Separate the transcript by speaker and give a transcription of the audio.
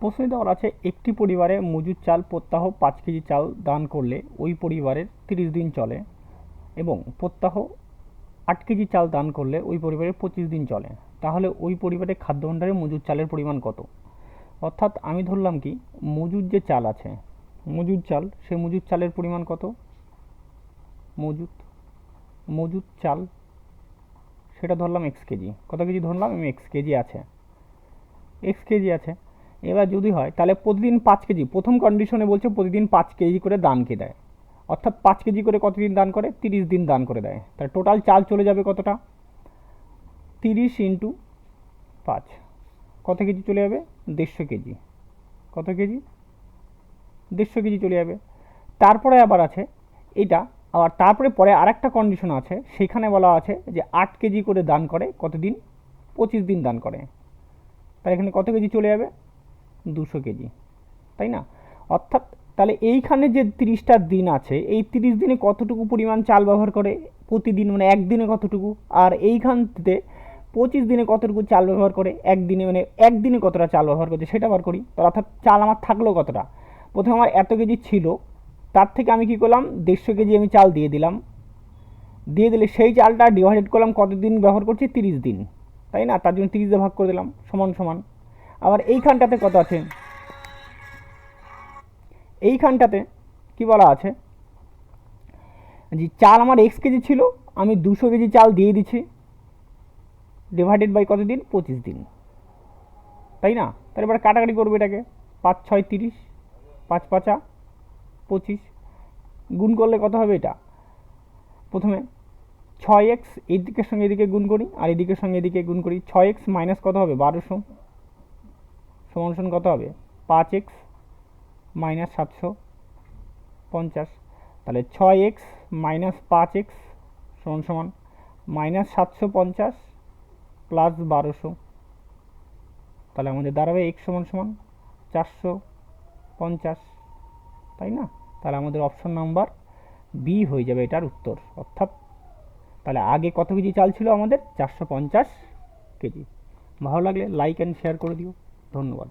Speaker 1: প্রশ্নে দেওয়া আছে, একটি পরিবারে মজুর চাল প্রত্যাহ পাঁচ কেজি চাল দান করলে ওই পরিবারের তিরিশ দিন চলে এবং প্রত্যাহ আট কেজি চাল দান করলে ওই পরিবারের পঁচিশ দিন চলে। তাহলে ওই পরিবারের খাদ্য ভাণ্ডারে মজুর চালের পরিমাণ কত? অর্থাৎ আমি ধরলাম কি, মজুর যে চাল আছে, মজুর চাল, সে মজুর চালের পরিমাণ কত? মজুদ মজুদ চাল, সেটা ধরলাম এক্স কেজি। কত কেজি ধরলাম? আমি এক্স কেজি আছে। এক্স কেজি আছে। এবার যদি হয়, তাহলে প্রতিদিন পাঁচ কেজি, প্রথম কন্ডিশনে বলছে প্রতিদিন পাঁচ কেজি করে দানকে দেয়। অর্থাৎ পাঁচ কেজি করে কতদিন দান করে? তিরিশ দিন দান করে দেয়। তাহলে টোটাল চাল চলে যাবে কতটা? তিরিশ ইন্টু পাঁচ। কত কেজি চলে যাবে? দেড়শো কেজি। কত কেজি? দেড়শো কেজি চলে যাবে। তারপরে আবার আছে এটা। আবার তারপরে পরে আরেকটা কন্ডিশন আছে, সেখানে বলা আছে যে আট কেজি করে দান করে কতদিন? পঁচিশ দিন দান করে। তাহলে এখানে কত কেজি চলে যাবে? দুশো কেজি, তাই না? অর্থাৎ তাহলে এইখানে যে তিরিশটা দিন আছে, এই তিরিশ দিনে কতটুকু পরিমাণ চাল ব্যবহার করে প্রতিদিন মানে একদিনে কতটুকু? আর এইখান থেকে পঁচিশ দিনে কতটুকু চাল ব্যবহার করে একদিনে মানে একদিনে কতটা চাল ব্যবহার করছে সেটা বার করি। তো অর্থাৎ চাল আমার থাকল কতটা? প্রথমে আমার এত কেজি ছিল, তার থেকে আমি কী করলাম, দেড়শো কেজি আমি চাল দিয়ে দিলাম। দিয়ে দিলে সেই চালটা ডিভাইডেড করলাম কতদিন ব্যবহার করছি? তিরিশ দিন, তাই না? তার জন্য তিরিশ দিয়ে ভাগ করে দিলাম, সমান সমান। আবার এইখানটাতে কত আছে? এইখানটাতে কি বলা আছে? যে চাল আমার এক্স কেজি ছিল, আমি দুশো কেজি চাল দিয়ে দিচ্ছি। ডিভাইডেড বাই কত দিন? পঁচিশ দিন। তাই না? তাহলে এবার কাটাকাটি করবে এটাকে। পাঁচ, ছয়, তিরিশ, পাঁচ, পাঁচা, পঁচিশ। গুণ করলে কত হবে এটা? প্রথমে ছয় এক্স এদিকের সঙ্গে এদিকে গুণ করি, আর এদিকের সঙ্গে এদিকে গুণ করি। ছয় এক্স মাইনাস কত হবে? বারোশো। সমান কত হবে? পাঁচ এক্স মাইনাস সাতশো পঞ্চাশ। তাহলে ছয় এক্স মাইনাস পাঁচ এক্স সমান সমান মাইনাস সাতশো পঞ্চাশ প্লাস বারোশো। তাহলে আমাদের দাঁড়াবে এক্স সমান সমান চারশো পঞ্চাশ। তাই না? তাহলে আমাদের অপশন নাম্বার বি হয়ে যাবে এটার উত্তর। অর্থাৎ তাহলে আগে কত কেজি চাল ছিল আমাদের? চারশো পঞ্চাশ কেজি। ভালো লাগলে লাইক অ্যান্ড শেয়ার করে দিও। ধন্যবাদ।